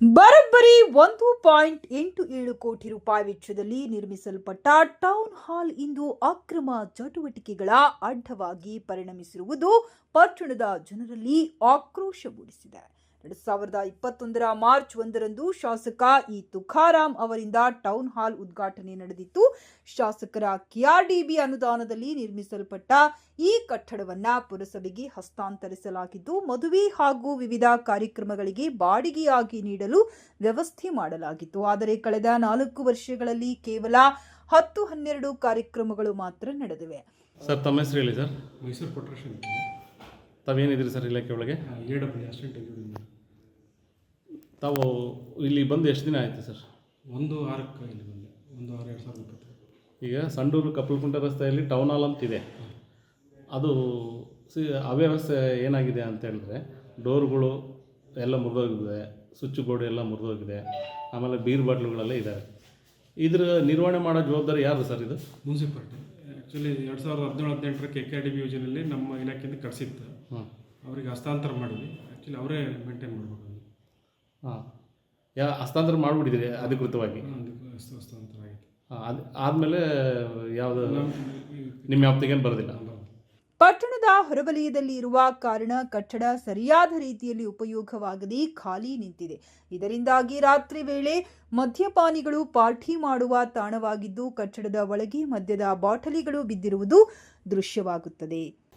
ಬರೋಬ್ಬರಿ ಒಂದು ಪಾಯಿಂಟ್ ಎಂಟು ಏಳು ಕೋಟಿ ರೂಪಾಯಿ ವೆಚ್ಚದಲ್ಲಿ ನಿರ್ಮಿಸಲ್ಪಟ್ಟ ಟೌನ್ ಹಾಲ್ ಇಂದು ಅಕ್ರಮ ಚಟುವಟಿಕೆಗಳ ಅಡ್ಡವಾಗಿ ಪರಿಣಮಿಸಿರುವುದು ಪಟ್ಟಣದ ಜನರಲ್ಲಿ ಆಕ್ರೋಶ ಮೂಡಿಸಿದೆ. ಎರಡು ಸಾವಿರದ ಇಪ್ಪತ್ತೊಂದರ ಮಾರ್ಚ್ ಒಂದರಂದು ಶಾಸಕ ಇ ತುಕಾರಾಮ್ ಅವರಿಂದ ಟೌನ್ ಹಾಲ್ ಉದ್ಘಾಟನೆ ನಡೆದಿತ್ತು. ಶಾಸಕರ ಕೆಆರ್ಡಿಬಿ ಅನುದಾನದಲ್ಲಿ ನಿರ್ಮಿಸಲ್ಪಟ್ಟ ಈ ಕಟ್ಟಡವನ್ನ ಪುರಸಭೆಗೆ ಹಸ್ತಾಂತರಿಸಲಾಗಿದ್ದು ಮದುವೆ ಹಾಗೂ ವಿವಿಧ ಕಾರ್ಯಕ್ರಮಗಳಿಗೆ ಬಾಡಿಗೆಯಾಗಿ ನೀಡಲು ವ್ಯವಸ್ಥೆ ಮಾಡಲಾಗಿತ್ತು. ಆದರೆ ಕಳೆದ ನಾಲ್ಕು ವರ್ಷಗಳಲ್ಲಿ ಕೇವಲ ಹತ್ತು ಹನ್ನೆರಡು ಕಾರ್ಯಕ್ರಮಗಳು ಮಾತ್ರ ನಡೆದಿವೆ. ಸರ್ ತಮ್ಮ ಹೆಸರು ಹೇಳಿ ಸರ್? ಮೈಸೂರು ಕೊಟ್ರೇಷನ್ ತಾವೇನಿದ್ದೀರಿ ಸರ್ ಇಲಾಖೆ ಒಳಗೆ? ಎ ಡಬ್ಲ್ಯೂ ಅಸಿಸ್ಟೆಂಟ್ ತಾವು ಇಲ್ಲಿ ಬಂದು ಎಷ್ಟು ದಿನ ಆಯಿತು ಸರ್? ಒಂದು ಆರಕ್ಕೆ ಇಲ್ಲಿ ಬಂದೆ. ಒಂದು ಆರು ಎರಡು ಸಾವಿರದ ಇಪ್ಪತ್ತು ಈಗ ಸಂಡೂರು ಕಪ್ಪಲಕುಂಟ ರಸ್ತೆಯಲ್ಲಿ ಟೌನ್ ಹಾಲ್ ಅಂತಿದೆ ಅದು ಸಿ ಅವ್ಯವಸ್ಥೆ ಏನಾಗಿದೆ ಅಂತ ಹೇಳಿದ್ರೆ ಡೋರ್ಗಳು ಎಲ್ಲ ಮುರಿದೋಗಿದೆ ಸ್ವಿಚ್ ಬೋರ್ಡ್ ಎಲ್ಲ ಮುರಿದೋಗಿದೆ ಆಮೇಲೆ ಬೀರ್ ಬಾಟ್ಲುಗಳೆಲ್ಲ ಇದ್ದಾವೆ ಇದ್ರ ನಿರ್ವಹಣೆ ಮಾಡೋ ಜವಾಬ್ದಾರಿ ಯಾರು ಸರ್ ಇದು? ಮುನ್ಸಿಪಾಲ್ಟಿ. ಆ್ಯಕ್ಚುಲಿ ಎರಡು ಸಾವಿರದ ಹದಿನೇಳು ಹದಿನೆಂಟರ ಕೆ ಕೆ ಡಿ ಬಿ ಯೋಜನೆಯಲ್ಲಿ ನಮ್ಮ ಇಲಾಖೆಯಿಂದ ಕಳಿಸಿತ್ತು ಹಾಂ ಅವರಿಗೆ ಹಸ್ತಾಂತರ ಮಾಡಿದ್ವಿ. ಆ್ಯಕ್ಚುಲಿ ಅವರೇ ಮೇಂಟೈನ್ ಮಾಡಬೇಕು ಹಾಂ. ಯಾ ಹಸ್ತಾಂತರ ಮಾಡಿಬಿಟ್ಟಿದ್ರಿ ಅಧಿಕೃತವಾಗಿ? ಹಸ್ತಾಂತರ ಅದು ಆದಮೇಲೆ ಯಾವುದು ನಿಮ್ಮ ವ್ಯಾಪ್ತಿಗೇನು ಬರೋದಿಲ್ಲ? ಪಟ್ಟಣದ ಹೊರವಲಯದಲ್ಲಿ ಇರುವ ಕಾರಣ ಕಟ್ಟಡ ಸರಿಯಾದ ರೀತಿಯಲ್ಲಿ ಉಪಯೋಗವಾಗದೆ ಖಾಲಿ ನಿಂತಿದೆ. ಇದರಿಂದಾಗಿ ರಾತ್ರಿ ವೇಳೆ ಮದ್ಯಪಾನಿಗಳು ಪಾರ್ಟಿ ಮಾಡುವ ತಾಣವಾಗಿದ್ದು ಕಟ್ಟಡದ ಒಳಗೆ ಮದ್ಯದ ಬಾಟಲಿಗಳು ಬಿದ್ದಿರುವುದು ದೃಶ್ಯವಾಗುತ್ತದೆ.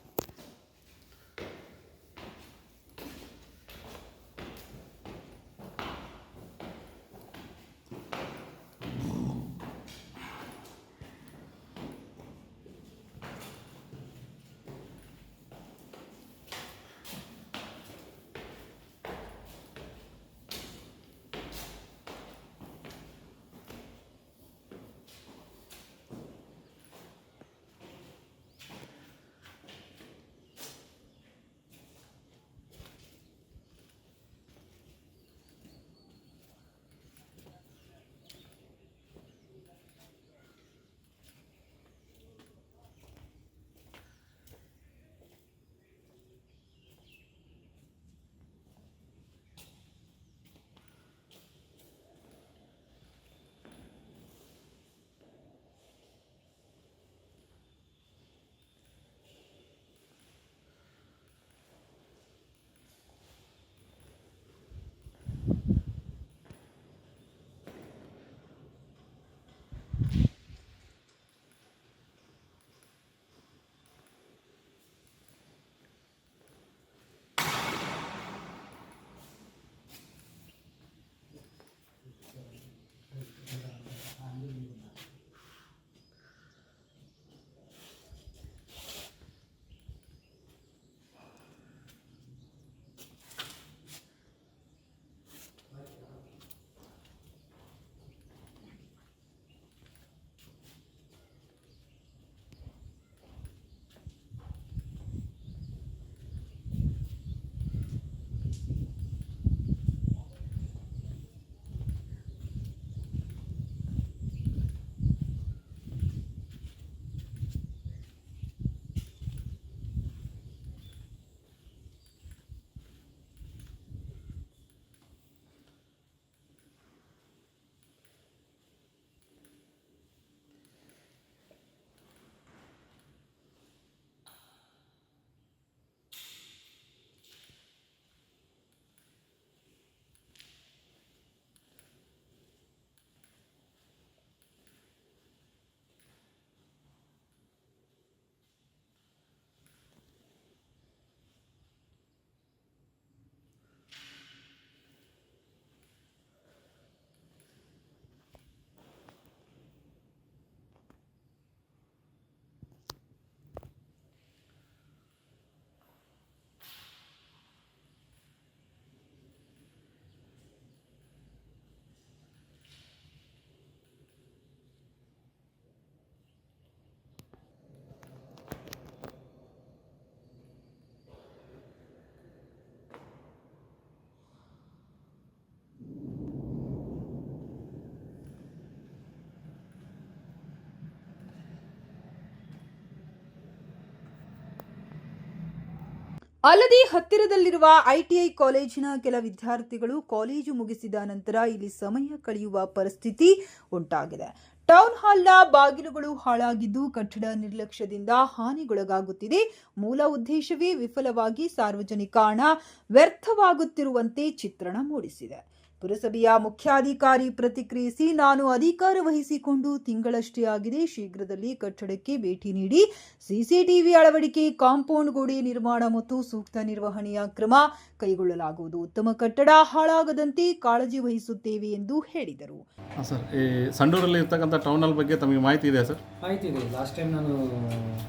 ಅಲ್ಲದೆ ಹತ್ತಿರದಲ್ಲಿರುವ ಐಟಿಐ ಕಾಲೇಜಿನ ಕೆಲ ವಿದ್ಯಾರ್ಥಿಗಳು ಕಾಲೇಜು ಮುಗಿಸಿದ ನಂತರ ಇಲ್ಲಿ ಸಮಯ ಕಳೆಯುವ ಪರಿಸ್ಥಿತಿ ಉಂಟಾಗಿದೆ. ಟೌನ್ ಹಾಲ್ನ ಬಾಗಿಲುಗಳು ಹಾಳಾಗಿದ್ದು ಕಟ್ಟಡ ನಿರ್ಲಕ್ಷ್ಯದಿಂದ ಹಾನಿಗೊಳಗಾಗುತ್ತಿದೆ. ಮೂಲ ಉದ್ದೇಶವೇ ವಿಫಲವಾಗಿ ಸಾರ್ವಜನಿಕ ಹಣ ವ್ಯರ್ಥವಾಗುತ್ತಿರುವಂತೆ ಚಿತ್ರಣ ಮೂಡಿಸಿದೆ. ಪುರಸಭೆಯ ಮುಖ್ಯಾಧಿಕಾರಿ ಪ್ರತಿಕ್ರಿಯಿಸಿ ನಾನು ಅಧಿಕಾರ ವಹಿಸಿಕೊಂಡು ತಿಂಗಳಷ್ಟೇ ಆಗಿದೆ. ಶೀಘ್ರದಲ್ಲಿ ಕಟ್ಟಡಕ್ಕೆ ಭೇಟಿ ನೀಡಿ ಸಿಸಿಟಿವಿ ಅಳವಡಿಕೆ ಕಾಂಪೌಂಡ್ ಗೋಡೆ ನಿರ್ಮಾಣ ಮತ್ತು ಸೂಕ್ತ ನಿರ್ವಹಣೆಯ ಕ್ರಮ ಕೈಗೊಳ್ಳಲಾಗುವುದು. ಉತ್ತಮ ಕಟ್ಟಡ ಹಾಳಾಗದಂತೆ ಕಾಳಜಿ ವಹಿಸುತ್ತೇವೆ ಎಂದು ಹೇಳಿದರು. ಹಾಂ ಸರ್. ಈ ಸಂಡೂರಲ್ಲಿ ಇರ್ತಕ್ಕಂಥ ಟೌನ್ ಹಾಲ್ ಬಗ್ಗೆ ತಮಗೆ ಮಾಹಿತಿ ಇದೆ ಸರ್? ಮಾಹಿತಿ ಇದೆ. ಲಾಸ್ಟ್ ಟೈಮ್ ನಾನು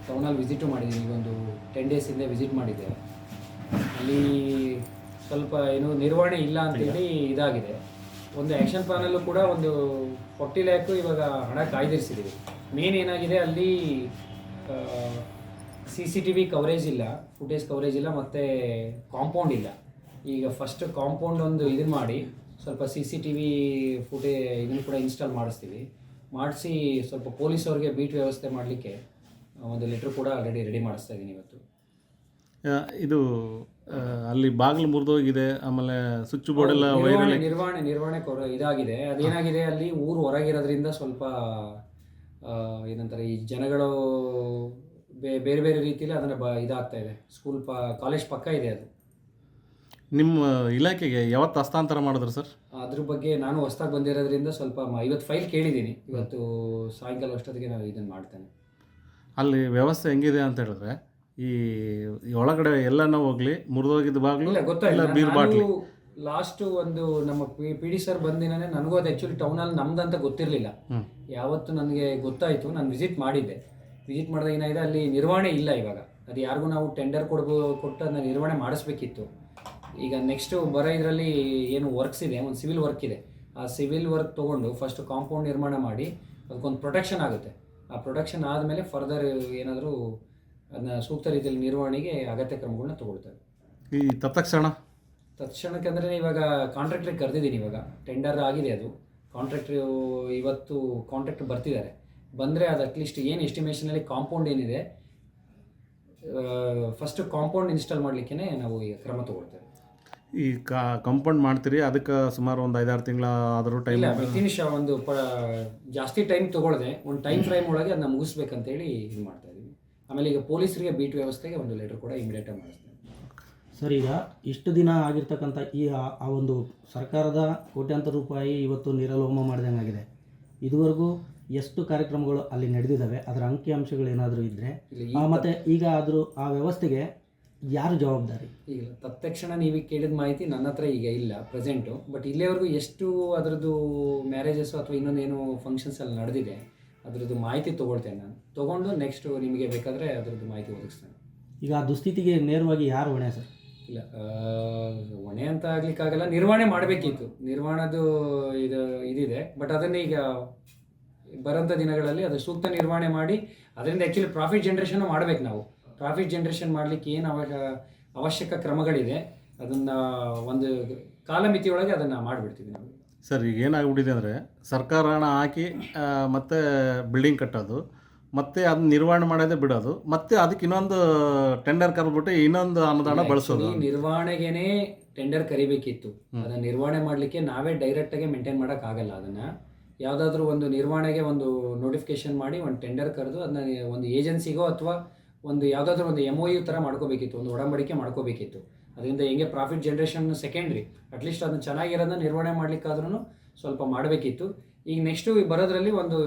ಟೌನಲ್ಲಿ ವಿಸಿಟು ಮಾಡಿದ್ದೀನಿ. ಈಗ ಒಂದು ಟೆನ್ ಡೇಸ್ ಹಿಂದೆ ವಿಸಿಟ್ ಮಾಡಿದ್ದೆ. ಅಲ್ಲಿ ಸ್ವಲ್ಪ ಏನು ನಿರ್ವಹಣೆ ಇಲ್ಲ ಅಂತೇಳಿ ಇದಾಗಿದೆ. ಒಂದು ಆ್ಯಕ್ಷನ್ ಪ್ಲಾನಲ್ಲೂ ಕೂಡ ಒಂದು ಫೋರ್ಟಿ ಲ್ಯಾಕು ಇವಾಗ ಹಣ ಕಾಯ್ದಿರಿಸಿದ್ದೀವಿ ಮೇನ್ ಏನಾಗಿದೆ ಅಲ್ಲಿ C C T V coverage ಇಲ್ಲ ಫುಟೇಜ್ ಕವರೇಜ್ ಇಲ್ಲ ಮತ್ತು ಕಾಂಪೌಂಡ್ ಇಲ್ಲ. ಈಗ ಫಸ್ಟ್ ಕಾಂಪೌಂಡ್ ಒಂದು ಇದನ್ನು ಮಾಡಿ, ಸ್ವಲ್ಪ C C T V footage ಇದನ್ನು ಕೂಡ ಇನ್ಸ್ಟಾಲ್ ಮಾಡಿಸ್ತೀವಿ. ಮಾಡಿಸಿ ಸ್ವಲ್ಪ ಪೊಲೀಸವ್ರಿಗೆ ಬೀಟ್ ವ್ಯವಸ್ಥೆ ಮಾಡಲಿಕ್ಕೆ ಒಂದು ಲೆಟ್ರ್ ಕೂಡ ಆಲ್ರೆಡಿ ರೆಡಿ ಮಾಡಿಸ್ತಾ ಇದ್ದೀನಿ ಇವತ್ತು. ಇದು ಅಲ್ಲಿ ಬಾಗಿಲು ಮುರಿದೋಗಿದೆ ಆಮೇಲೆ ಸ್ವಿಚ್ ಬೋರ್ಡ್ ಎಲ್ಲ ನಿರ್ವಹಣೆ ವೈರಲ್ಲಿ ನಿರ್ವಹಣೆ ನಿರ್ವಹಣೆ ಕೊರ ಇದಾಗಿದೆ. ಅದೇನಾಗಿದೆ ಅಲ್ಲಿ ಊರು ಹೊರಗಿರೋದ್ರಿಂದ ಸ್ವಲ್ಪ ಆ, ಏನಂತಾರೆ ಈ ಜನಗಳು ಬೇ- ಬೇರೆ ಬೇರೆ ರೀತಿಯಲ್ಲಿ ಅದನ್ನ ಬ ಇದಾಗ್ತಾ ಇದೆ. ಸ್ಕೂಲ್ ಪ ಕಾಲೇಜ್ ಪಕ್ಕ ಇದೆ ಅದು. ನಿಮ್ಮ ಇಲಾಖೆಗೆ ಯಾವತ್ತು ಹಸ್ತಾಂತರ ಮಾಡಿದ್ರು ಸರ್? ಅದ್ರ ಬಗ್ಗೆ ನಾನು ಹೊಸ್ದಾಗಿ ಬಂದಿರೋದ್ರಿಂದ ಸ್ವಲ್ಪ ಮ- ಇವತ್ತು ಫೈಲ್ ಕೇಳಿದ್ದೀನಿ. ಇವತ್ತು ಸಾಯಂಕಾಲ ಅಷ್ಟೊತ್ತಿಗೆ ನಾನು ಇದನ್ನು ಮಾಡ್ತೇನೆ. ಅಲ್ಲಿ ವ್ಯವಸ್ಥೆ ಹೆಂಗಿದೆ ಅಂತ ಹೇಳಿದ್ರೆ ಈ ಒಳಗಡೆ ಎಲ್ಲನೂ ಹೋಗ್ಲಿ ಮುರಿದೋಗಿದ್ದು ಬಾಗ್ಲಿ ಇಲ್ಲ ಬೀರ್ ಬಾಟ್ಲಿ. ಲಾಸ್ಟ್ ಒಂದು ನಮ್ಮ ಪಿ ಪಿ ಡಿ ಸರ್ ಬಂದಿನೇ ನನಗೂ ಅದು ಆ್ಯಕ್ಚುಲಿ ಟೌನಲ್ಲಿ ನಮ್ದಂತ ಗೊತ್ತಿರಲಿಲ್ಲ. ಯಾವತ್ತು ನನಗೆ ಗೊತ್ತಾಯಿತು ನಾನು ವಿಸಿಟ್ ಮಾಡಿದ್ದೆ. ವಿಸಿಟ್ ಮಾಡಿದಾಗ ಏನಾಗಿದೆ ಅಲ್ಲಿ ನಿರ್ವಹಣೆ ಇಲ್ಲ ಇವಾಗ. ಅದು ಯಾರಿಗೂ ನಾವು ಟೆಂಡರ್ ಕೊಡ್ಬೋ ಕೊಟ್ಟು ಅದನ್ನ ನಿರ್ವಹಣೆ ಮಾಡಿಸ್ಬೇಕಿತ್ತು. ಈಗ ನೆಕ್ಸ್ಟು ಬರೋ ಇದರಲ್ಲಿ ಏನು ವರ್ಕ್ಸ್ ಇದೆ ಒಂದು ಸಿವಿಲ್ ವರ್ಕ್ ಇದೆ. ಆ ಸಿವಿಲ್ ವರ್ಕ್ ತೊಗೊಂಡು ಫಸ್ಟ್ ಕಾಂಪೌಂಡ್ ನಿರ್ಮಾಣ ಮಾಡಿ ಅದಕ್ಕೊಂದು ಪ್ರೊಟೆಕ್ಷನ್ ಆಗುತ್ತೆ. ಆ ಪ್ರೊಟೆಕ್ಷನ್ ಆದಮೇಲೆ ಫರ್ದರ್ ಏನಾದರೂ ಅದನ್ನ ಸೂಕ್ತ ರೀತಿಯಲ್ಲಿ ನಿರ್ವಹಣೆಗೆ ಅಗತ್ಯ ಕ್ರಮಗಳನ್ನ ತಗೊಳ್ತಾರೆ. ಈ ತತ್ಕ್ಷಣ? ತತ್ಕ್ಷಣಕ್ಕೆ ಅಂದರೆ ಇವಾಗ ಕಾಂಟ್ರಾಕ್ಟ್ರಿಗೆ ಕರೆದಿದ್ದೀನಿ ಇವಾಗ. ಟೆಂಡರ್ ಆಗಿದೆ ಅದು. ಕಾಂಟ್ರಾಕ್ಟ್ರು ಇವತ್ತು ಕಾಂಟ್ರಾಕ್ಟ್ ಬರ್ತಿದ್ದಾರೆ. ಬಂದರೆ ಅದು ಅಟ್ಲೀಸ್ಟ್ ಏನು ಎಸ್ಟಿಮೇಷನಲ್ಲಿ ಕಾಂಪೌಂಡ್ ಏನಿದೆ ಫಸ್ಟ್ ಕಾಂಪೌಂಡ್ ಇನ್ಸ್ಟಾಲ್ ಮಾಡಲಿಕ್ಕೆ ನಾವು ಈಗ ಕ್ರಮ ತಗೊಳ್ತೇವೆ. ಈ ಕಾ ಕಂಪೌಂಡ್ ಮಾಡ್ತೀರಿ ಅದಕ್ಕೆ ಸುಮಾರು ಒಂದು ಐದಾರು ತಿಂಗಳ ಆದರೂ ಟೈಮ್ ವಿತಿನ್ ಶ ಒಂದು ಪ ಜಾಸ್ತಿ ಟೈಮ್ ತಗೊಳ್ಳದೆ ಒಂದು ಟೈಮ್ ಫ್ರೇಮ್ ಒಳಗೆ ಅದನ್ನ ಮುಗಿಸ್ಬೇಕಂತೇಳಿ ಇದು ಮಾಡ್ತಾ ಇದ್ದೀವಿ ಆಮೇಲೆ ಈಗ ಪೊಲೀಸರಿಗೆ ಬೀಟ್ ವ್ಯವಸ್ಥೆಗೆ ಒಂದು ಲೆಟರ್ ಕೂಡ ಇಮಿಡಿಯೇಟಾಗಿ ಮಾಡಿಸ್ತೇನೆ ಸರ್ ಈಗ ಇಷ್ಟು ದಿನ ಆಗಿರ್ತಕ್ಕಂಥ ಈ ಆ ಆ ಒಂದು ಸರ್ಕಾರದ ಕೋಟ್ಯಾಂತರ ರೂಪಾಯಿ ಇವತ್ತು ನಿರಲೋಮ ಮಾಡಿದಂಗಾಗಿದೆ. ಇದುವರೆಗೂ ಎಷ್ಟು ಕಾರ್ಯಕ್ರಮಗಳು ಅಲ್ಲಿ ನಡೆದಿದ್ದಾವೆ ಅದರ ಅಂಕಿಅಂಶಗಳು ಏನಾದರೂ ಇದ್ದರೆ ಇಲ್ಲಿ ಈ ಮತ್ತು ಈಗ ಆದರೂ ಆ ವ್ಯವಸ್ಥೆಗೆ ಯಾರು ಜವಾಬ್ದಾರಿ? ಈಗ ತತ್ಕ್ಷಣ ನೀವು ಕೇಳಿದ ಮಾಹಿತಿ ನನ್ನ ಹತ್ರ ಈಗ ಇಲ್ಲ ಪ್ರೆಸೆಂಟು ಬಟ್ ಇಲ್ಲಿವರೆಗೂ ಎಷ್ಟು ಅದರದ್ದು ಮ್ಯಾರೇಜಸ್ ಅಥವಾ ಇನ್ನೊಂದೇನು ಫಂಕ್ಷನ್ಸ್ ಎಲ್ಲ ನಡೆದಿದೆ ಅದರದ್ದು ಮಾಹಿತಿ ತೊಗೊಳ್ತೇನೆ ನಾನು. ತೊಗೊಂಡು ನೆಕ್ಸ್ಟ್ ನಿಮಗೆ ಬೇಕಾದರೆ ಅದರದ್ದು ಮಾಹಿತಿ ಒದಗಿಸ್ತೇನೆ. ಈಗ ಆ ದುಸ್ಥಿತಿಗೆ ನೇರವಾಗಿ ಯಾರು ಹೊಣೆ ಸರ್? ಇಲ್ಲ ಹೊಣೆ ಅಂತ ಆಗ್ಲಿಕ್ಕಾಗಲ್ಲ ನಿರ್ವಹಣೆ ಮಾಡಬೇಕಿತ್ತು. ನಿರ್ವಹಣದು ಇದು ಇದಿದೆ. ಬಟ್ ಅದನ್ನ ಈಗ ಬರೋಂಥ ದಿನಗಳಲ್ಲಿ ಅದು ಸೂಕ್ತ ನಿರ್ವಹಣೆ ಮಾಡಿ ಅದರಿಂದ ಆ್ಯಕ್ಚುಲಿ ಪ್ರಾಫಿಟ್ ಜನ್ರೇಷನ್ ಮಾಡಬೇಕು ನಾವು. ಪ್ರಾಫಿಟ್ ಜನ್ರೇಷನ್ ಮಾಡಲಿಕ್ಕೆ ಏನು ಅವ ಅವಶ್ಯಕ ಕ್ರಮಗಳಿದೆ ಅದನ್ನು ಒಂದು ಕಾಲಮಿತಿಯೊಳಗೆ ಅದನ್ನು ಮಾಡಿಬಿಡ್ತೀವಿ ನಾವು. ಸರ್ ಈಗ ಏನಾಗ್ಬಿಟ್ಟಿದೆ ಅಂದರೆ ಸರ್ಕಾರ ಹಣ ಹಾಕಿ ಮತ್ತೆ ಬಿಲ್ಡಿಂಗ್ ಕಟ್ಟೋದು ಮತ್ತೆ ಅದನ್ನ ನಿರ್ವಹಣೆ ಮಾಡೋದೇ ಬಿಡೋದು ಮತ್ತೆ ಅದಕ್ಕೆ ಇನ್ನೊಂದು ಟೆಂಡರ್ ಕರೆದ್ಬಿಟ್ಟು ಇನ್ನೊಂದು ಅನುದಾನ ಬಳಸೋದು. ನಿರ್ವಹಣೆಗೆನೆ ಟೆಂಡರ್ ಕರಿಬೇಕಿತ್ತು. ಅದನ್ನ ನಿರ್ವಹಣೆ ಮಾಡಲಿಕ್ಕೆ ನಾವೇ ಡೈರೆಕ್ಟ್ ಆಗಿ ಮೇಂಟೈನ್ ಮಾಡಕ್ ಆಗಲ್ಲ ಅದನ್ನ. ಯಾವ್ದಾದ್ರು ಒಂದು ನಿರ್ವಹಣೆಗೆ ಒಂದು ನೋಟಿಫಿಕೇಶನ್ ಮಾಡಿ ಒಂದು ಟೆಂಡರ್ ಕರೆದು ಅದನ್ನ ಒಂದು ಏಜೆನ್ಸಿಗೋ ಅಥವಾ ಒಂದು ಯಾವ್ದಾದ್ರು ಒಂದು ಎಂ ಒ ಯು ಥರ ಮಾಡ್ಕೋಬೇಕಿತ್ತು ಒಂದು ಒಡಂಬಡಿಕೆ ಮಾಡ್ಕೋಬೇಕಿತ್ತು. ಅದರಿಂದ ಹೆಂಗೆ ಪ್ರಾಫಿಟ್ ಜನ್ರೇಷನ್ ಸೆಕೆಂಡ್ರಿ ಅಟ್ಲೀಸ್ಟ್ ಅದನ್ನ ಚೆನ್ನಾಗಿರೋದನ್ನ ನಿರ್ವಹಣೆ ಮಾಡಲಿಕ್ಕಾದ್ರೂ ಸ್ವಲ್ಪ ಮಾಡಬೇಕಿತ್ತು. ಈಗ ನೆಕ್ಸ್ಟು ಬರೋದ್ರಲ್ಲಿ ಒಂದು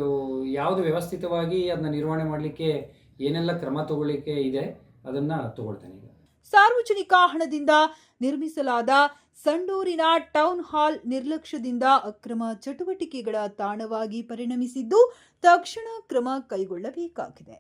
ಯಾವುದು ವ್ಯವಸ್ಥಿತವಾಗಿ ಅದನ್ನ ನಿರ್ವಹಣೆ ಮಾಡಲಿಕ್ಕೆ ಏನೆಲ್ಲ ಕ್ರಮ ತಗೊಳ್ಳಿಕ್ಕೆ ಇದೆ, ಅದನ್ನ ತಗೊಳ್ತೇನೆ ಈಗ. ಸಾರ್ವಜನಿಕ ಹಣದಿಂದ ನಿರ್ಮಿಸಲಾದ ಸಂಡೂರಿನ ಟೌನ್ ಹಾಲ್ ನಿರ್ಲಕ್ಷ್ಯದಿಂದ ಅಕ್ರಮ ಚಟುವಟಿಕೆಗಳ ತಾಣವಾಗಿ ಪರಿಣಮಿಸಿದ್ದು ತಕ್ಷಣ ಕ್ರಮ ಕೈಗೊಳ್ಳಬೇಕಾಗಿದೆ.